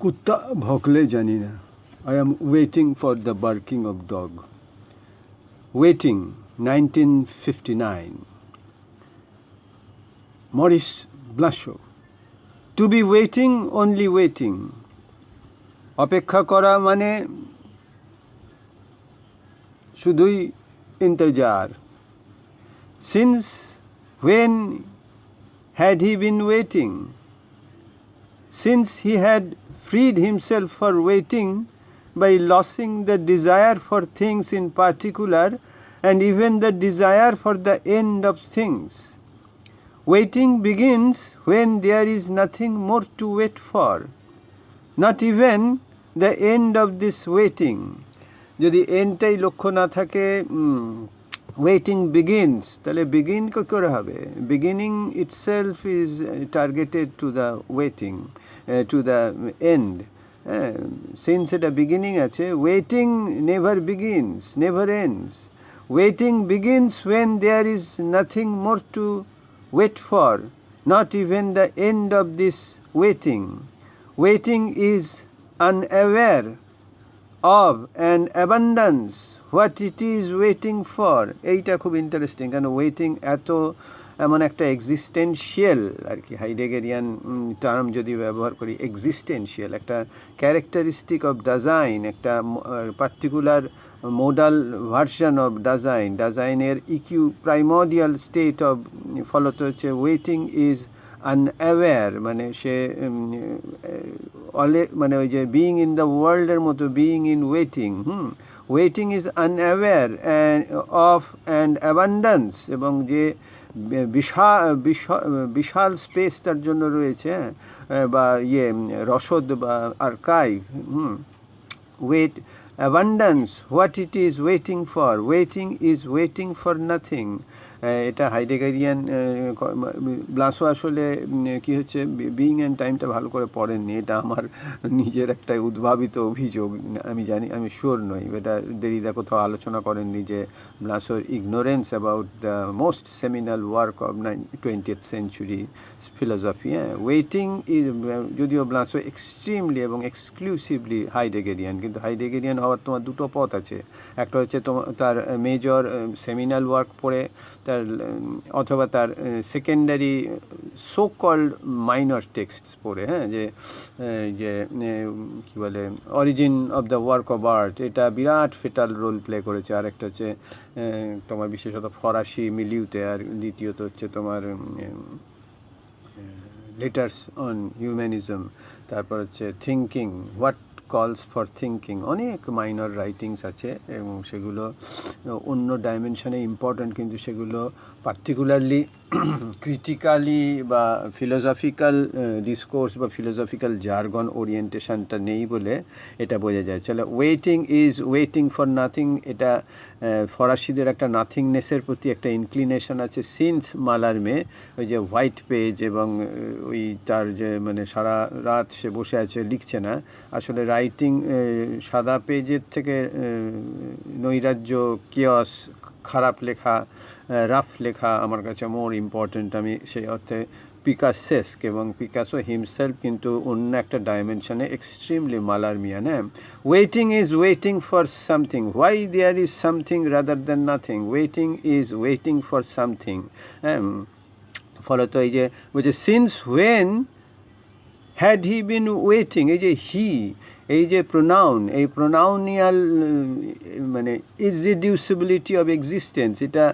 কুত্তা ভকলে জানি না I am waiting for the barking of dog waiting nineteen fifty nine Maurice Blanchot to be waiting only waiting অপেক্ষা করা মানে শুধুই ইন্তজার। Since when had he been waiting? Since he had freed himself for waiting by losing the desire for things in particular and even the desire for the end of things. Waiting begins when there is nothing more to wait for, not even the end of this waiting. যদি এন্ডটাই লক্ষ্য না থাকে waiting begins তাহলে begin কী করে হবে? Beginning itself is targeted to the waiting to the end since এটা beginning আছে waiting never begins never ends waiting begins when there is nothing more to wait for not even the end of this waiting waiting is unaware of an abundance what it is waiting for এইটা খুব interesting কেন waiting এত এমন একটা existential আর কি হাইডেগেরিয়ান term যদি ব্যবহার করি এক্সিস্টেন্সিয়াল একটা ক্যারেক্টারিস্টিক অফ ডাজাইন একটা particular modal version of Dasein ডাজাইনের EQ primordial state of ফলত হচ্ছে ওয়েটিং ইজ আনঅ্যাওয়্যার মানে সে অলে মানে ওই যে বিইং ইন দ্য ওয়ার্ল্ডের মতো being in waiting hmm? Waiting is unaware of and abundance এবং যে বিশাল বিশাল স্পেস তার জন্য রয়েছে বা ইয়ে রসদ বা archive hmm wait abundance what it is waiting for waiting is waiting for nothing এটা হাইডেগারিয়ান ব্লাসো আসলে কি হচ্ছে বিইং অ্যান্ড টাইমটা ভালো করে পড়েননি। এটা আমার নিজের একটা উদ্ভাবিত অভিযোগ। আমি জানি, আমি শিওর নই। এটা দেরিদা কোথাও আলোচনা করেননি যে ব্লাসোর ignorance about the most seminal work of nine twentieth century philosophy হ্যাঁ? ওয়েটিং ইজ যদিও ব্লাসো এক্সট্রিমলি এবং এক্সক্লুসিভলি হাইডেগেরিয়ান কিন্তু হাইডেগেরিয়ান হওয়ার তোমার দুটো পথ আছে। একটা হচ্ছে তোমার তার মেজর সেমিনাল ওয়ার্ক পড়ে তার, অথবা তার secondary so called minor text পড়ে হ্যাঁ যে যে কী বলে origin of the work of art এটা বিরাট ফেটাল রোল প্লে করেছে। আর একটা হচ্ছে তোমার বিশেষত ফরাসি মিলিউতে আর দ্বিতীয়ত হচ্ছে তোমার লেটার্স অন হিউম্যানিজম তারপর হচ্ছে thinking what calls for thinking অনেক মাইনর রাইটিংস আছে এবং সেগুলো, অন্য ডাইমেনশনে ইম্পর্ট্যান্ট কিন্তু সেগুলো পার্টিকুলারলি ক্রিটিক্যালি বা ফিলোসফিক্যাল ডিসকোর্স বা ফিলোসফিক্যাল জার্গন ওরিয়েন্টেশনটা নেই বলে এটা বোঝা যায়। চলে waiting is waiting for nothing এটা ফরাসিদের একটা নাথিংনেসের প্রতি একটা ইনক্লিনেশন আছে। সিন্স মালার মেয়ে, ওই যে হোয়াইট পেজ এবং ওই তার যে মানে সারা রাত সে বসে আছে, লিখছে না। আসলে রাইটিং সাদা পেজের থেকে নৈরাজ্য কিয়স খারাপ লেখা রাফ লেখা আমার কাছে মোর ইম্পর্ট্যান্ট আমি সেই অর্থে পিকাসেস্ক এবং পিকাসো হিমসেলফ কিন্তু অন্য একটা ডাইমেনশনে এক্সট্রিমলি মালার মিয়ান হ্যাঁ? Waiting is waiting for something why there is something rather than nothing waiting is waiting for something হ্যাঁ? ফলত এই যে বলছে since when had he been waiting এই যে হি এই যে প্রোনাউন এই প্রোনাউনিয়াল মানে ইরিডিউসিবিলিটি অফ এক্সিস্টেন্স এটা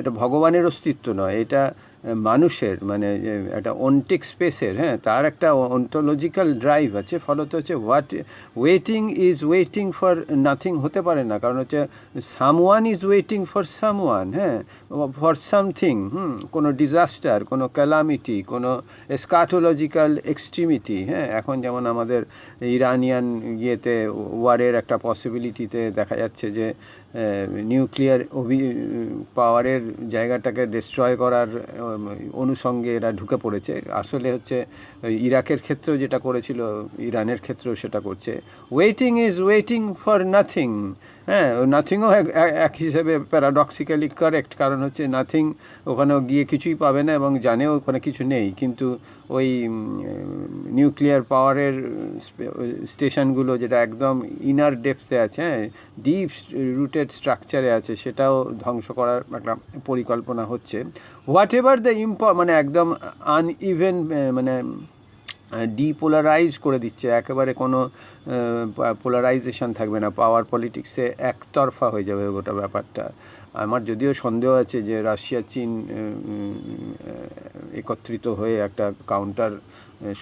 এটা ভগবানের অস্তিত্ব নয়, এটা মানুষের মানে একটা অন্টিক স্পেসের হ্যাঁ তার একটা অন্টোলজিক্যাল ড্রাইভ আছে, ফলত হচ্ছে what waiting is waiting for nothing হতে পারে না, কারণ হচ্ছে someone is waiting for someone হ্যাঁ ফর সামথিং হুম, কোনো ডিজাস্টার কোনো ক্যালামিটি কোনো স্কাটোলজিক্যাল এক্সট্রিমিটি হ্যাঁ এখন যেমন আমাদের ইরানিয়ান ইয়েতে ওয়ারের একটা পসিবিলিটিতে দেখা যাচ্ছে যে নিউক্লিয়ার অভি, পাওয়ারের জায়গাটাকে ডিস্ট্রয় করার অনুষঙ্গে এরা ঢুকে পড়েছে। আসলে হচ্ছে, ইরাকের ক্ষেত্রেও যেটা করেছিল, ইরানের ক্ষেত্রেও সেটা করছে। Waiting is waiting for nothing হ্যাঁ নাথিংও এক হিসেবে প্যারাডক্সিক্যালি কারেক্ট কারণ হচ্ছে নাথিং ওখানেও গিয়ে কিছুই পাবে না এবং জানেও ওখানে কিছু নেই। কিন্তু ওই নিউক্লিয়ার পাওয়ারের স্টেশনগুলো যেটা একদম ইনার ডেপথে আছে হ্যাঁ ডিপ রুটেড স্ট্রাকচারে আছে, সেটাও ধ্বংস করার একটা পরিকল্পনা হচ্ছে। হোয়াট এভার দ্য ইম্প মানে একদম আনইভেন মানে ডিপোলারাইজ করে দিচ্ছে। একেবারে কোনো পোলারাইজেশন থাকবে না। পাওয়ার পলিটিক্সে একতরফা হয়ে যাবে গোটা ব্যাপারটা। আমার যদিও সন্দেহ আছে যে রাশিয়া, চীন একত্রিত হয়ে একটা কাউন্টার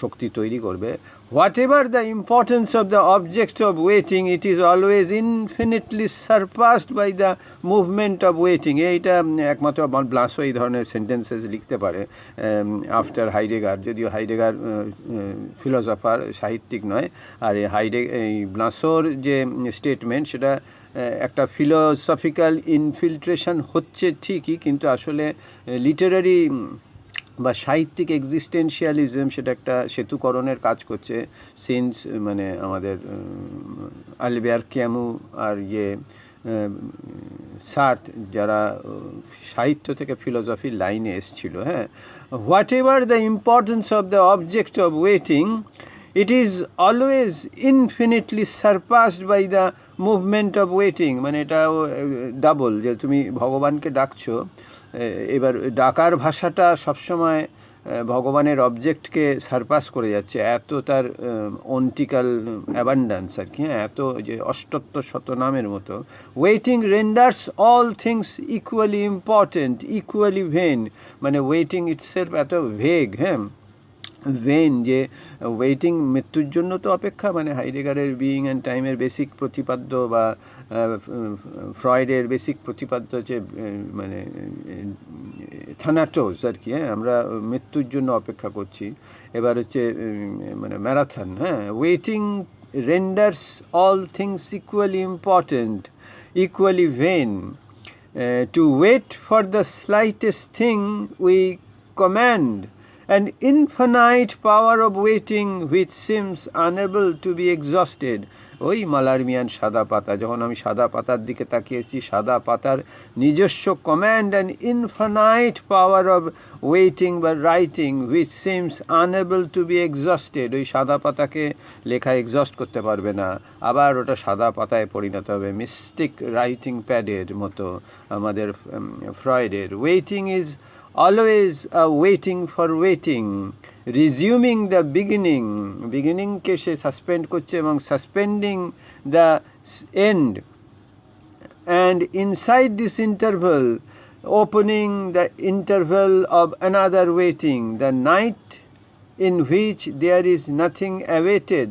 শক্তি তৈরি করবে। Whatever the importance of the object of waiting it is always infinitely surpassed by the movement of waiting এইটা একমাত্র ব্লাসও এই ধরনের সেন্টেন্সেস লিখতে পারে। আফটার হাইডেগার যদিও হাইডেগার ফিলোসফার সাহিত্যিক নয়। আর এই হাইডে এই ব্লাসোর যে স্টেটমেন্ট সেটা একটা ফিলোসফিক্যাল ইনফিল্ট্রেশন হচ্ছে ঠিকই, কিন্তু আসলে লিটারারি বা সাহিত্যিক এক্সিস্টেন্সিয়ালিজম সেটা একটা সেতুকরণের কাজ করছে সিন্স মানে আমাদের আলবেয়ার ক্যামু আর ইয়ে সার্থ যারা সাহিত্য থেকে ফিলোসফির লাইনে এসছিল হ্যাঁ? Whatever the importance of the object of waiting it is always infinitely surpassed by the movement of waiting মানে এটা ডাবল যে তুমি ভগবানকে ডাকছো এবার ডাকার ভাষাটা সবসময় ভগবানের অবজেক্টকে সারপাস করে যাচ্ছে। এত তার অন্টিক্যাল অ্যাবান্ডান্স আর কি হ্যাঁ? এত যে অষ্টত্ব শতনামের মতো। Waiting renders all things equally important equally when মানে ওয়েটিং ইটসেলফ এত ভেগ হ্যাঁ? ভেন যে ওয়েটিং মৃত্যুর জন্য তো অপেক্ষা মানে হাইডেগারের বিইং অ্যান্ড টাইমের বেসিক প্রতিপাদ্য বা ফ্রয়েডের বেসিক প্রতিপাদ্য হচ্ছে মানে থানাটোস আর কি হ্যাঁ আমরা মৃত্যুর জন্য অপেক্ষা করছি। এবার হচ্ছে মানে ম্যারাথন হ্যাঁ waiting renders all things equally important, equally vain to wait for the slightest thing we command an infinite power of waiting which seems unable to be exhausted. ওই মালারমিয়ান সাদা পাতা, যখন আমি সাদা পাতার দিকে তাকিয়েছি সাদা পাতার নিজস্ব command and infinite power of waiting বা writing which seems unable to be exhausted ওই সাদা পাতাকে লেখা এক্সস্ট করতে পারবে না। আবার ওটা সাদা পাতায় পরিণত হবে। মিস্টিক রাইটিং প্যাডের মতো আমাদের ফ্রয়েডের waiting is always a waiting for waiting resuming the beginning বিগিনিংকে say suspend করছে এবং suspending the end and inside this interval opening the interval of another waiting the night in which there is nothing awaited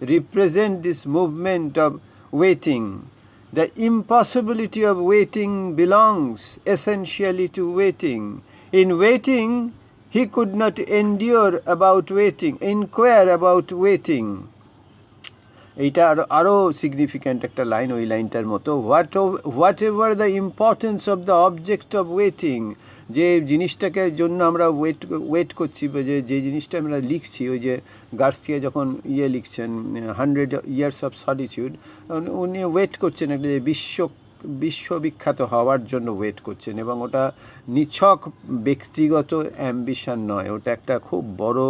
represent this movement of waiting the impossibility of waiting belongs essentially to waiting. In waiting he could not endure about waiting inquire about waiting এইটা আরও আরও significant একটা line ওই লাইনটার মতো। What whatever the importance of the object of waiting যে জিনিসটাকে জন্য আমরা ওয়েট ওয়েট করছি যে যে জিনিসটা আমরা লিখছি, ওই যে গার্সিয়া যখন ইয়ে লিখছেন হান্ড্রেড ইয়ার্স অফ সলিটিউড উনি ওয়েট করছেন একটা যে বিশ্ব বিশ্ববিখ্যাত হওয়ার জন্য ওয়েট করছেন এবং ওটা নিছক ব্যক্তিগত অ্যাম্বিশন নয়, ওটা একটা খুব বড়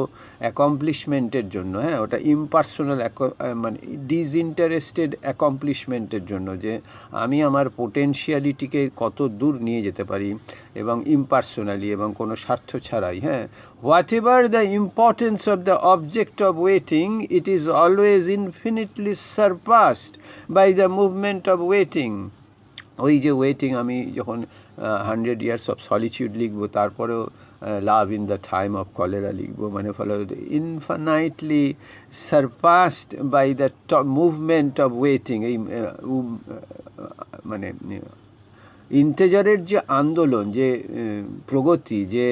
অ্যাকমপ্লিশমেন্টের জন্য হ্যাঁ ওটা ইম্পার্সোনাল মানে ডিসইন্টারেস্টেড অ্যাকমপ্লিশমেন্টের জন্য যে আমি আমার পোটেনশিয়ালিটিকে কত দূর নিয়ে যেতে পারি এবং ইম্পার্সোনালি এবং কোনো স্বার্থ ছাড়াই হ্যাঁ। Whatever the importance of the object of waiting it is always infinitely surpassed by the movement of waiting ওই যে ওয়েটিং আমি যখন হান্ড্রেড ইয়ার্স অফ সলিচিউড লিখব, তারপরেও love in the time of cholera লিখব মানে ফলে infinitely surpassed by the movement of waiting এই মানে ইন্তেজারের যে আন্দোলন, যে প্রগতি, যে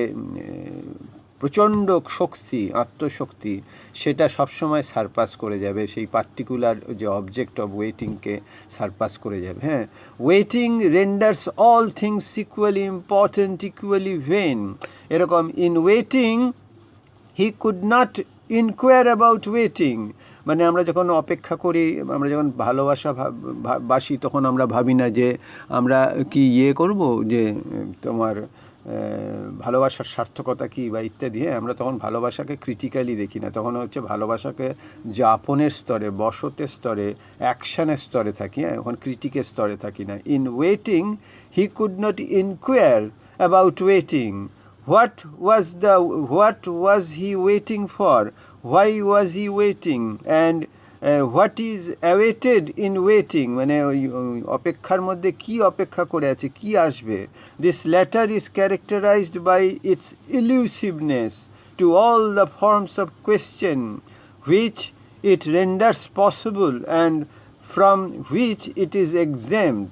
প্রচণ্ড শক্তি, আত্মশক্তি, সেটা সবসময় সারপাস করে যাবে। সেই পার্টিকুলার যে অবজেক্ট অফ ওয়েটিংকে সারপাস করে যাবে হ্যাঁ? Waiting renders all things equally important equally vain এরকম in waiting he could not inquire about waiting মানে আমরা যখন অপেক্ষা করি, আমরা যখন ভালোবাসা বাসি, তখন আমরা ভাবি না যে আমরা কি ইয়ে করব? যে, তোমার ভালোবাসার সার্থকতা কী বা ইত্যাদি হ্যাঁ আমরা তখন ভালোবাসাকে ক্রিটিক্যালি দেখি না। তখন হচ্ছে ভালোবাসাকে যাপনের স্তরে, বসতের স্তরে অ্যাকশানের স্তরে থাকি হ্যাঁ ওখানে ক্রিটিকের স্তরে থাকি না। In waiting he could not inquire about waiting what was the what was he waiting for why was he waiting and what is awaited in waiting মানে ওই ওই অপেক্ষার মধ্যে কি অপেক্ষা করে আছে? কি আসবে? This letter is characterized by its elusiveness to all the forms of question which it renders possible and from which it is exempt